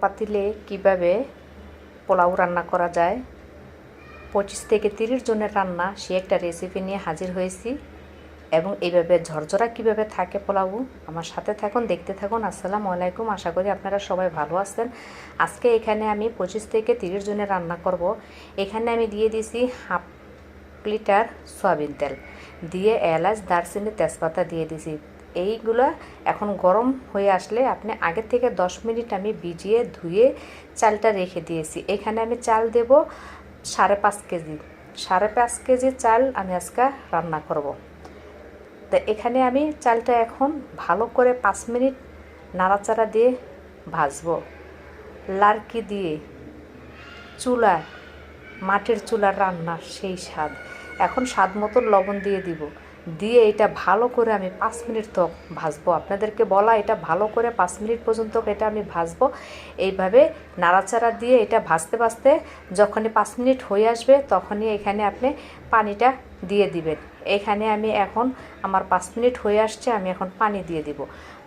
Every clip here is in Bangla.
পাতিলে কীভাবে পোলাও রান্না করা যায়? পঁচিশ থেকে তিরিশ জনের রান্না, সে একটা রেসিপি নিয়ে হাজির হয়েছি। এবং এইভাবে ঝরঝরা কীভাবে থাকে পোলাও? আমার সাথে থাকুন, দেখতে থাকুন। আসসালামু আলাইকুম। আশা করি আপনারা সবাই ভালো আছেন। আজকে এখানে আমি পঁচিশ থেকে তিরিশ জনের রান্না করব। এখানে আমি দিয়ে দিয়েছি হাফ লিটার সয়াবিন তেল। দিয়ে এলাচ, দারচিনি, তেজপাতা দিয়ে দিছি এইগুলো এখন গরম হয়ে আসলে আপনি আগের থেকে দশ মিনিট আমি ভিজিয়ে ধুয়ে চালটা রেখে দিয়েছি। এখানে আমি চাল দেব সাড়ে পাঁচ কেজি। সাড়ে পাঁচ কেজি চাল আমি আজকে রান্না করব। তো এখানে আমি চালটা এখন ভালো করে পাঁচ মিনিট নাড়াচাড়া দিয়ে ভাজবো। লারকি দিয়ে চুলা, মাটির চুলার রান্নার সেই স্বাদ। এখন স্বাদ মতো লবণ দিয়ে দিব। দিয়ে এটা ভালো করে আমি পাঁচ মিনিট তক ভাজবো। আপনাদেরকে বলা এটা ভালো করে পাঁচ মিনিট পর্যন্ত এটা আমি ভাজবো। এইভাবে নাড়াচাড়া দিয়ে এটা ভাজতে ভাজতে যখনই পাঁচ মিনিট হয়ে আসবে তখনই এখানে আপনি পানিটা দিয়ে দিবেন। এখানে আমি এখন আমার পাঁচ মিনিট হয়ে আসছে, আমি এখন পানি দিয়ে দিব।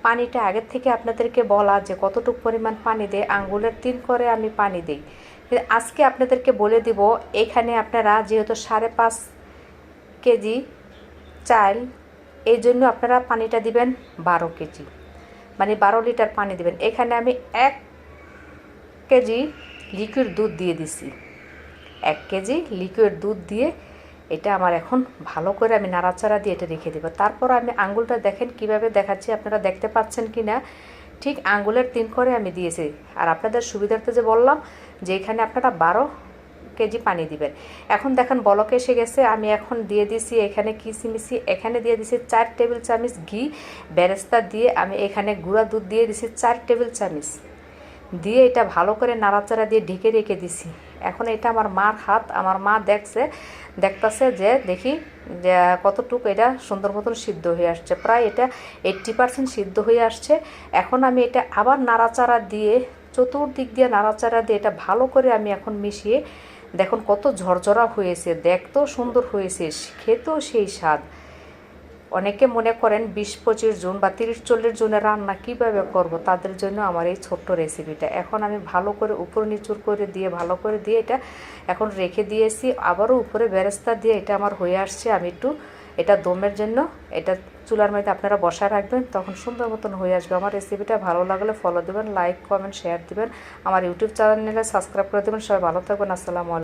পানিটা আগের থেকে আপনাদেরকে বলা যে কতটুকু পরিমাণ পানি দেয়, আঙ্গুলের তিন করে আমি পানি দিই। আজকে আপনাদেরকে বলে দিব, এখানে আপনারা যেহেতু সাড়ে পাঁচ কেজি চাল এই জন্য আপনারা পানিটা দিবেন বারো কেজি। মানে বারো লিটার পানি দিবেন। এখানে আমি এক কেজি লিকুইড দুধ দিয়ে দিছি। এক কেজি লিকুইড দুধ দিয়ে এটা আমার এখন ভালো করে আমি নাড়াচাড়া দিয়ে এটা রেখে দেবো। তারপর আমি আঙ্গুলটা দেখেন কীভাবে দেখাচ্ছি, আপনারা দেখতে পাচ্ছেন কি না? ঠিক আঙ্গুলের তিন করে আমি দিয়েছি। আর আপনাদের সুবিধার্থে যে বললাম যে এখানে আপনারা বারো কেজি পানি দিবেন। এখন দেখেন বলক এসে গেছে, আমি এখন দিয়ে দিছি এখানে কিসিমিসি, এখানে দিয়ে দিছি চার টেবিল চামচ ঘি বেরেস্তা দিয়ে আমি এখানে গুঁড়া দুধ দিয়ে দিছি চার টেবিল চামচ। দিয়ে এটা ভালো করে নাড়াচাড়া দিয়ে ঢেকে রেখে দিছি। এখন এটা আমার মার হাত, আমার মা দেখছে, দেখতেছে যে দেখি কতটুকু এটা সুন্দর মতন সিদ্ধ হয়ে আসছে। প্রায় এটা এইট্টি পার্সেন্ট সিদ্ধ হয়ে আসছে। এখন আমি এটা আবার নাড়াচাড়া দিয়ে, চতুর্দিক দিয়ে নাড়াচাড়া দিয়ে এটা ভালো করে আমি এখন মিশিয়ে দেখুন কত ঝরঝরা হয়েছে, দেখতেও সুন্দর হয়েছে, খেতেও সেই স্বাদ। অনেকে মনে করেন বিশ, পঁচিশ জন বা তিরিশ, চল্লিশ জনের রান্না কীভাবে করব, তাদের জন্য আমার এই ছোট্ট রেসিপিটা এখন আমি ভালো করে উপর নিচুর করে দিয়ে, ভালো করে দিয়ে এটা এখন রেখে দিয়েছি। আবারও উপরে বেরেস্তা দিয়ে এটা আমার হয়ে আসছে। আমি একটু এটা দমের জন্য, এটা চুলার মধ্যে আপনারা বসায় রাখবেন, তখন সুন্দর মতন হয়ে আসবে। আমার রেসিপিটা ভালো লাগলে ফলো দেবেন লাইক কমেন্ট শেয়ার দেবেন। আমার ইউটিউব চ্যানেলে সাবস্ক্রাইব করে দেবেন। সবাই ভালো থাকবেন। আসসালামু আলাইকুম।